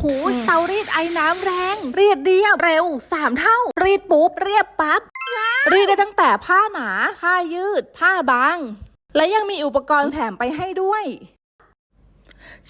โหเตารีดไอ้น้ำแรง รีดเดียวเร็วสามเท่า รีดปุ๊บเรียบปั๊บ รีดได้ตั้งแต่ผ้าหนา ผ้ายืด ผ้าบาง และยังมีอุปกรณ์แถมไปให้ด้วย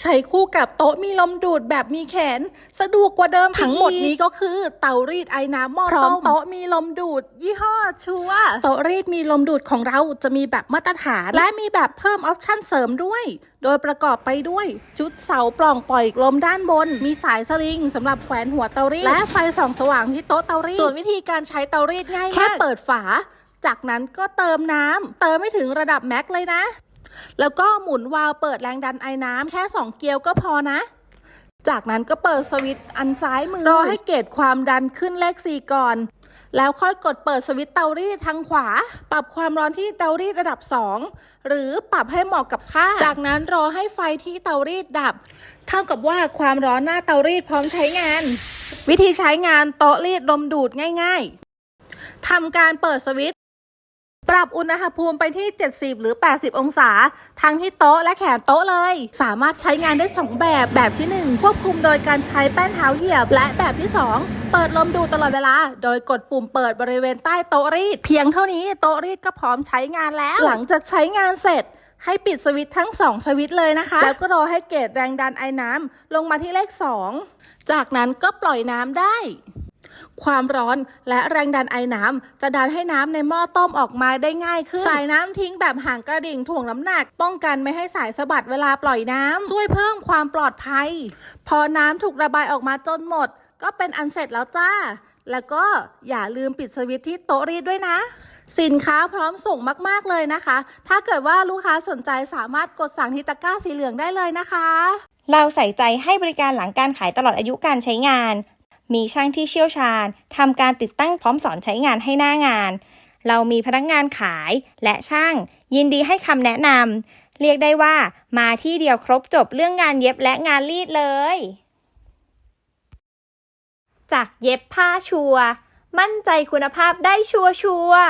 ใช้คู่กับโต๊ะมีลมดูดแบบมีแขน สะดวกกว่าเดิมทั้งหมดนี้ก็คือเตารีดไอ้น้ำหม้อต้มโต๊ะมีลมดูด ยี่ห้อชัวร์โต๊ะรีดมีลมดูดของเราจะมีแบบมาตรฐาน และมีแบบเพิ่มออปชั่นเสริมด้วย โดยประกอบไปด้วยชุดเสาปล่องปล่อยลมด้านบน มีสายสลิงสำหรับแขวนหัวเตารีดและไฟส่องสว่างที่โต๊ะเตารีดส่วนวิธีการใช้เตารีดง่ายมากแค่เปิดฝา จากนั้นก็เติมน้ำเติมไม่ถึงระดับแม็กเลยนะ แล้วก็หมุนวาล์วเปิดแรงดันไอ้น้ำแค่ 2 เกลียวก็พอนะ จากนั้นก็เปิดสวิตช์อันซ้ายมือรอให้เกจความดันขึ้นเลข 4 ก่อน แล้วค่อยกดเปิดสวิตช์เตารีดทางขวา ปรับความร้อนที่เตารีดระดับ 2 หรือปรับให้เหมาะกับผ้าจากนั้นรอให้ไฟที่เตารีดดับ เท่ากับว่าความร้อนหน้าเตารีดพร้อมใช้งาน วิธีใช้งานโต๊ะรีดลมดูดง่าย ๆทำการเปิดสวิตช์ ปรับอุณหภูมิไปที่ 70 หรือ 80 องศา ทั้งที่โต๊ะและแขนโต๊ะเลย สามารถใช้งานได้ 2 แบบ แบบที่ 1 ควบคุมโดยการใช้แป้นเท้าเหยียบ และแบบที่ 2 เปิดลมดูตลอดเวลา โดยกดปุ่มเปิดบริเวณใต้โต๊ะรีด เพียงเท่านี้โต๊ะรีดก็พร้อมใช้งานแล้ว หลังจากใช้งานเสร็จให้ปิดสวิตช์ทั้ง 2 สวิตช์เลยนะคะ แล้วก็รอให้เกจแรงดันไอ้น้ำลงมาที่เลข 2 จากนั้นก็ปล่อยน้ำได้ ความร้อนและแรงดันไอ้น้ำจะดันให้น้ำในหม้อต้มออกมาได้ง่ายขึ้นสายน้ำทิ้งแบบห่างกระดิ่งถ่วงน้ำหนัก ป้องกันไม่ให้สายสะบัดเวลาปล่อยน้ำช่วยเพิ่มความปลอดภัย พอน้ำถูกระบายออกมาจนหมด ก็เป็นอันเสร็จแล้วจ้า แล้วก็อย่าลืมปิดสวิตช์ที่โต๊ะรีดด้วยนะ สินค้าพร้อมส่งมาก ๆ เลยนะคะ ถ้าเกิดว่าลูกค้าสนใจสามารถกดสั่งที่ตะกร้าสีเหลืองได้เลยนะคะ เราใส่ใจให้บริการหลังการขายตลอดอายุการใช้งาน มีช่างที่เชี่ยวชาญทำการติดตั้งพร้อมสอนใช้งานให้หน้างาน เรามีพนักงานขายและช่าง ยินดีให้คำแนะนำเรียกได้ว่ามาที่เดียวครบจบเรื่องงานเย็บและงานรีดเลย จากเย็บผ้าชัวร์มั่นใจคุณภาพได้ชัวร์ชัวร์